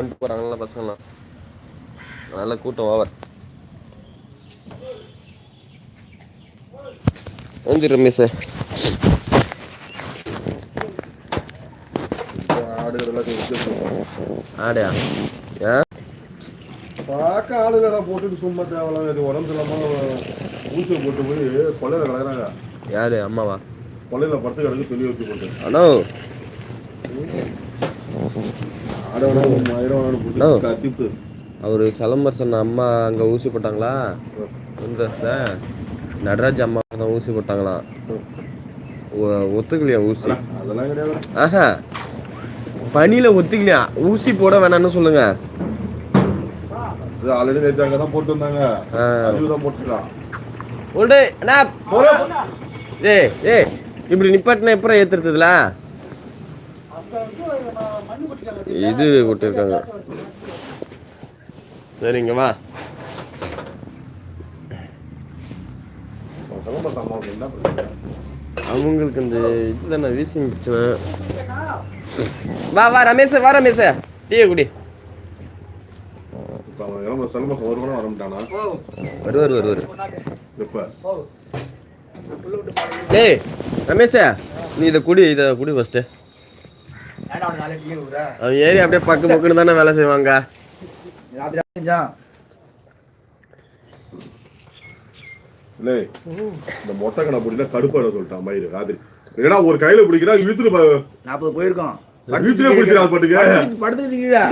வந்துட்டு போகிறாங்களா பசங்களாம் நல்ல கூட்டம் ஓவர் வந்து ரமேஷ். ஆடையா பார்க்க ஆளுங்கடா போட்டுட்டு சும்மா தேவையில்லாம இது உடம்பு இல்லாம ஊசியை போட்டு போய் கொள்ளையில கிடக்குறாங்க யாரு அம்மாவா? கொள்ளையில படுத்து கிடக்கு துணி வச்சு போட்டு. அண்ணோ. அவர் சலம்பரசன் அம்மா அங்கே ஊசி போட்டாங்களா? நடராஜ் அம்மா தான் ஊசி போட்டாங்களாம் ஒத்துக்கலையா ஊசி? ஆஹா. பனியில் ஒத்துக்கலையா? ஊசி போட வேணாம்னு சொல்லுங்க. அது ஆல்ரெடி நேற்று அங்கே தான் போட்டு வந்தாங்க. ஆ. அறிவு தான் போட்டுருக்கான் உண்டு அண்ணா இப்படி நிப்பாட்டினா எப்பறம் ஏத்துறதுல இது விட்டுருக்காங்க. சரிங்க வா. அவங்களுக்கு இந்த இதுதானே வீசிங் பிரச்சனை. வா வா ரமேஷ் வா ரமேஷ். டீ குடி. ஒரு கூட வருவார் வருவார் டேய் ரமேஷ் நீ இதை குடி இதை குடி ஃபஸ்ட்டு அவன் ஏறி அப்படியே பக்கு பக்குன்னு தானே வேலை செய்வாங்க. இல்லை இந்த மொட்டை கணை பிடிக்கல கடுப்பாட சொல்லிட்டான் மயிறு ராத்திரி. ஏன்னா ஒரு கையில பிடிக்கிறா இழுத்துட்டு ப- நாற்பது போயிருக்கோம். இழுத்துட்டே பிடிக்கிறா பாட்டுக்கு. படுத்துக்கு கீழே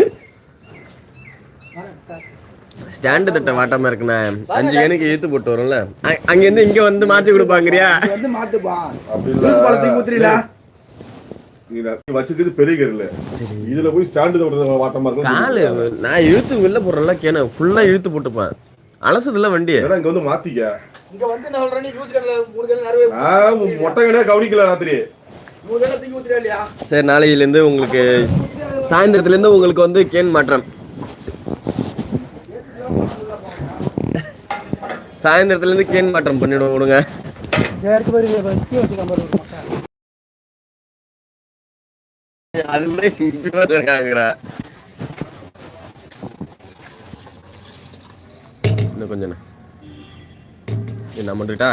ஸ்டாண்டு தட்டை வாட்டாம இருக்குண்ணே. அஞ்சு கணக்கு இழுத்து போட்டு வரும்ல. அ- அங்கேருந்து இங்க வந்து மாத்தி கொடுப்பாங்கறியா? வந்து மாத்துப்பா. அப்படி லூசு வச்சுக்கிறது பெரிய கருல இதுல போய் ஸ்டாண்டு வாட்டமா காலு இருக்கும் நான் இழுத்து வெளில போடுறேன்ல கேன. ஃபுல்லா இழுத்து போட்டுப்பேன். அலசுதுல வண்டி. இங்க வந்து மாத்திக்க? இங்க வந்து நான் கடல மூணு கடல மொட்டை கடையா கவனிக்கல ராத்திரி. கடல சரி நாளையில இருந்து உங்களுக்கு சாயந்தரத்துல இருந்து உங்களுக்கு வந்து கேன் மாற்றம். சாயந்தரத்துல இருந்து கேன் மாற்றம் பண்ணிடுவோம் விடுங்க. இப்படி இருக்காங்கடா இன்னும் கொஞ்சம் என்ன? பண்ணிட்டா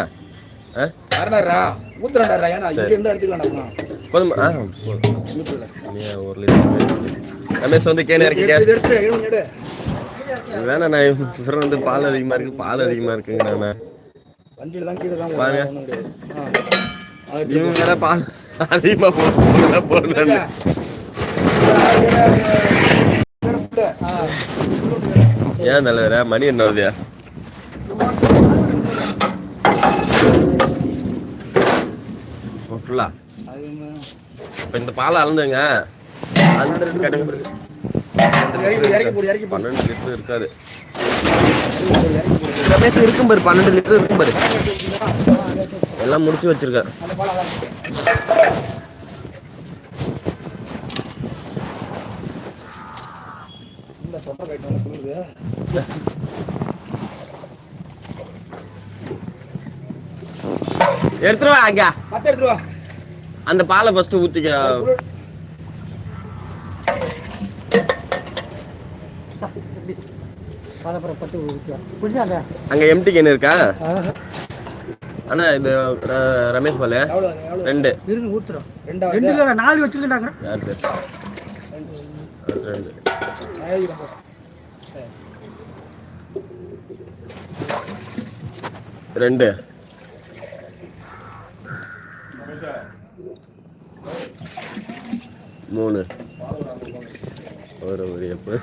ஆ? வரடாரா ஊத்துறாடா ஏன்னா இங்க இருந்து எடுத்துக்கலாம் போதுமா ஆ போதும். நீ ஒரு லிட்டர் ரமேஷ் வந்து கேன் வேணா நான் பால் அதிகமா இருக்கு பால் அதிகமா இருக்குங்க நான். வண்டியில தான் கீழே தான் பாருங்க. இவங்க பால் அதிகமா போட்டு போடுறாங்க. ஏன் தலைவர மணி என்ன வருதுயா ஃபுல்லா? இப்போ இந்த பால் அளந்துங்க. பன்னெண்டு லிட்டர் இருக்காது. இருக்கும் பாரு பன்னெண்டு லிட்டர் இருக்கும் பாரு. எல்லாம் முடிச்சு வச்சிருக்கேன் இந்த சொந்த கைட்டு வந்து குளிருது. எடுத்துருவா அங்க மத்த எடுத்துட்டு வா. அந்த பாலை ஃபர்ஸ்ட் ஊத்திக்க. அங்க எம்டி கேன் இருக்கா அண்ணா இது ரமேஷ் பாலு? ரெண்டு. நாலு அது ரெண்டு ஐந்து நம்ம. ரெண்டு. மூணு. ஒரு ஒரு எப்பு?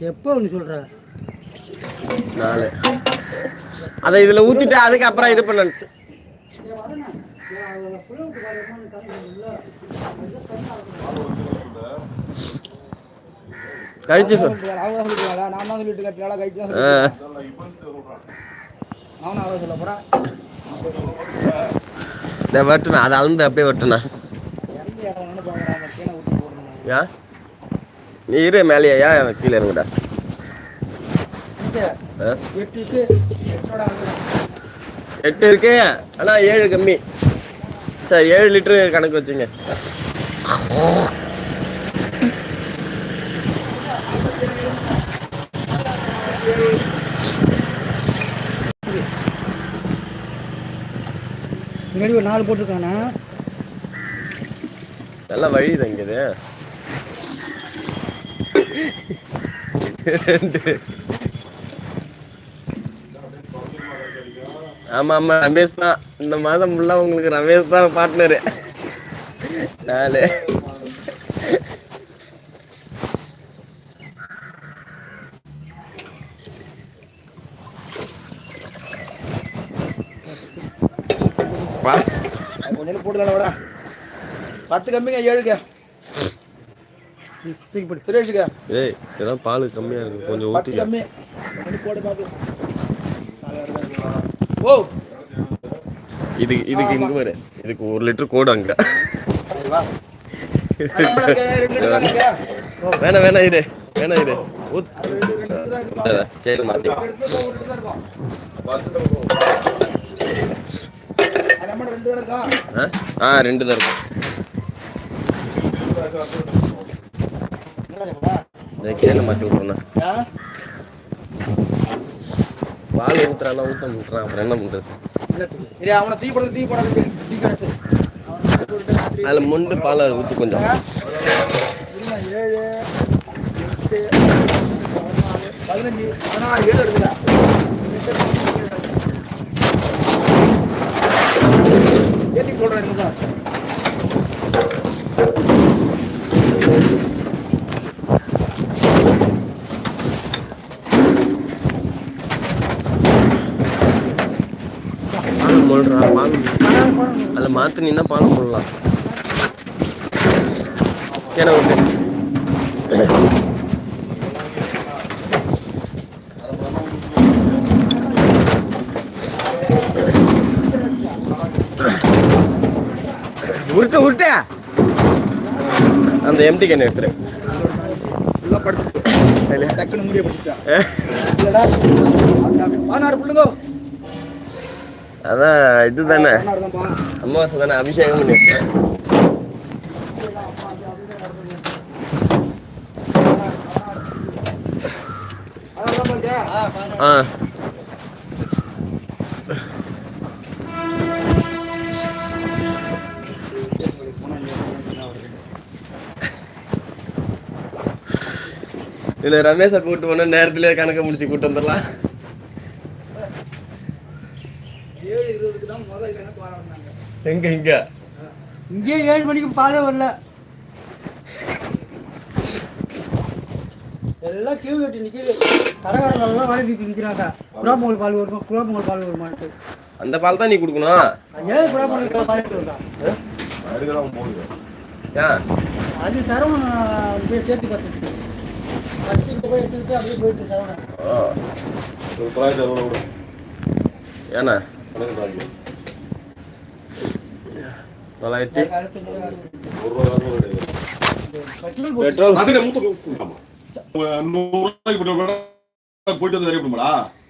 எப்போ ஒன்று சொல்ற? நாலு. அதை இதுல ஊத்திட்டு அதுக்கப்புறம் இது பண்ண கழிச்சு சொல் அவங்க தான் சொல்லிட்டு. நான் சொல்லிட்டு இருக்கேன். அவன் சொல்ல போறான். அதை அளந்து அப்படியே. யா நீ இரு மேலேயா கீழே இருங்கடா. எட்டு இருக்கு ஆனா ஏழு கம்மி சரி ஏழு லிட்டரு கணக்கு வச்சுங்க முன்னாடி ஒரு நாலு போட்டிருக்கானா நல்லா வழி தங்குது ஆமா ஆமா ரமேஷ் தான். இந்த மாதம் ஃபுல்லா உங்களுக்கு ரமேஷ் தான் பார்ட்னரு நாலு. கொஞ்சம் நேரம் போட்டுக்கலாம் விட. பத்து கம்மிங்க ஏழுங்க சுரேஷுங்க ஏய் இதெல்லாம் பால் கம்மியா இருக்கு கொஞ்சம் ஊற்றிக்க கம்மி ஓ. இதுக்கு இதுக்கு இங்க பாரு. இதுக்கு ஒரு லிட்டர் கோடு அங்க. சரி வா. அது நம்மள இருக்க, ரெண்டு ரெண்டு ஆ? ரெண்டு தான் இருக்கும். கேளு மாத்தி விட்றேண்ணா? பால் ஊத்துறானா ஊத்த விட்டுறான் அப்புறம் என்ன பண்றது? அதில் முண்டு பாலை ஊற்று கொஞ்சம். பதினஞ்சு, பதினாறு, ஏழு இருக்குதா? ஏத்தி சொல்றேன் என்னதா? பால் முழுறா பால் அதில் மாற்றினீங்கன்னா பால் உருட்ட உருட்ட அந்த எம்டி கேன் எடுத்துரு. டக்குன்னு மூடிய புள்ளுங்கோ. அதான் பதினாறு தான்ப்பா. அமாவாசை தானே அபிஷேகம் பண்ணி வச்சேன்? ஆ இல்லை ரமேஷை கூட்டு போனா நேரத்திலே கணக்கை முடிச்சு கூட்டு வந்துடலாம். எங்க இங்க? இங்கேயே ஏழு மணிக்கு பாலே வரல. எல்லாம் கியூ கட்டி நிற்கிது கடைக்காரங்கெல்லாம் வாடகைக்கு நிற்கிறாங்க குழாப்பொங்கல் பால் வருமா? குழாப்பொங்கல் பால் வருமான்ட்டு. அந்த பால் தான் நீ கொடுக்கணும். ஏழு குழாப்பொங்கல் பால் வருதா ஏன்? அது சரவணன் சேர்த்து பார்த்துட்டு போயிட்டு தொள்ளாயிரத்தி ஏண்ணா தொள்ளாயிரத்தி பெட்ரோல் போயிட்டு வந்து